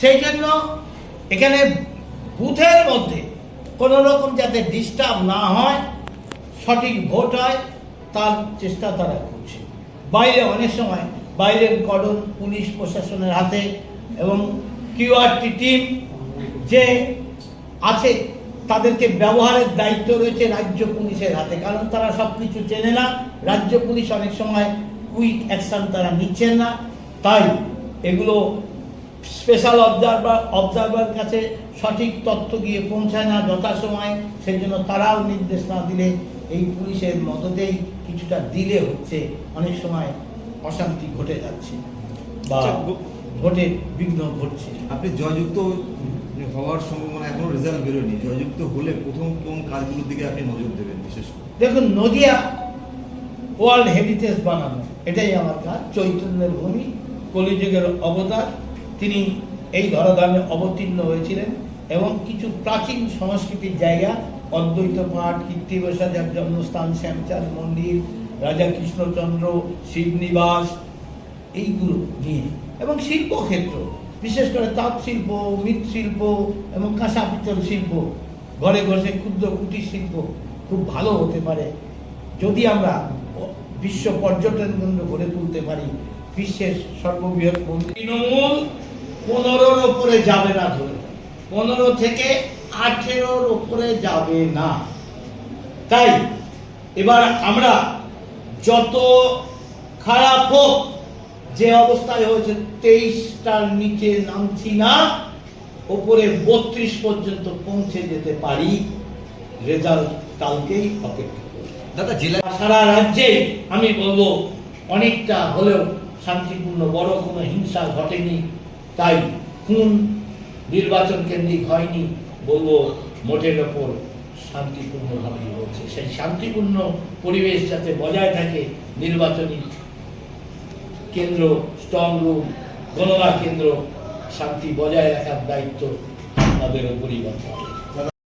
সেই জন্য এখানে বুথের মধ্যে কোনো রকম যাতে ডিস্টার্ব না হয়, সঠিক ভোট হয়, তার চেষ্টা তারা করছে। বাইরে অনেক সময় বাইরের কর্ডন পুলিশ প্রশাসনের হাতে এবং কিউআরটি টিম যে আছে, তাদেরকে ব্যবহারের দায়িত্ব রয়েছে রাজ্য পুলিশের হাতে। কারণ তারা সব কিছু চেনে না। রাজ্য পুলিশ অনেক সময় কুইক অ্যাকশন তারা নিচ্ছেন না। তাই এগুলো স্পেশাল অবজারভার অবজারভার কাছে সঠিক তথ্য গিয়ে পৌঁছায় না যথাসময়ে সেই জন্য তারাও নির্দেশ না দিলে এই পুলিশের মদতেই কিছুটা দিলে হচ্ছে অনেক সময় অশান্তি ঘটে যাচ্ছে বা আচ্ছা, ভোটে বিঘ্ন ঘটছে। আপনি জয়যুক্ত হওয়ার সম্ভাবনা এখনও রেজাল্ট বেরোয়নি। জয়যুক্ত হলে প্রথম কোন কাজগুলোর দিকে আপনি নজর দেবেন বিশেষ করে? দেখুন নদিয়া ওয়ার্ল্ড হেরিটেজ বানানো এটাই আমার কাজ চৈতন্যের ভূমি কলিযুগের অবতার তিনি এই ধরাধামে অবতীর্ণ হয়েছিলেন এবং কিছু প্রাচীন সংস্কৃতির জায়গা, অদ্বৈত পাঠ কীর্তিবসাজার জন্মস্থান, শ্যামচাঁদ মন্দির, রাজা কৃষ্ণচন্দ্র, শিবনিবাস, এইগুলো নিয়ে। এবং শিল্পক্ষেত্র, বিশেষ করে তাঁত শিল্প মৃৎশিল্প এবং কাঁসা পিতল শিল্প, ঘরে ঘরে ক্ষুদ্র কুটির শিল্প খুব ভালো হতে পারে। যদি আমরা বিশ্ব পর্যটন কেন্দ্র গড়ে তুলতে পারি, বিশ্বের সর্ববৃহৎ মন্দির তৃণমূল পনেরোর ওপরে যাবে না ধরে। পনেরো থেকে আঠেরোর ওপরে যাবে না। তাই এবার আমরা যত খারাপ হোক যে অবস্থায় হয়েছে তেইশটার নিচে নামছি না ওপরে বত্রিশ পর্যন্ত পৌঁছে যেতে পারি। রেজাল্ট কালকেই অপেক্ষা। দাদা জেলা সারা রাজ্যে আমি বলব অনেকটা হলেও শান্তিপূর্ণ বড় কোনো হিংসা ঘটেনি। তাই খুন নির্বাচন কেন্দ্রিক হয়নি, বলব মোটের ওপর শান্তিপূর্ণভাবেই হয়েছে। সেই শান্তিপূর্ণ পরিবেশ যাতে বজায় থাকে, নির্বাচনী কেন্দ্র, স্ট্রং রুম, গণনা কেন্দ্র, শান্তি বজায় রাখার দায়িত্ব আমাদের উপরই বর্তমানে।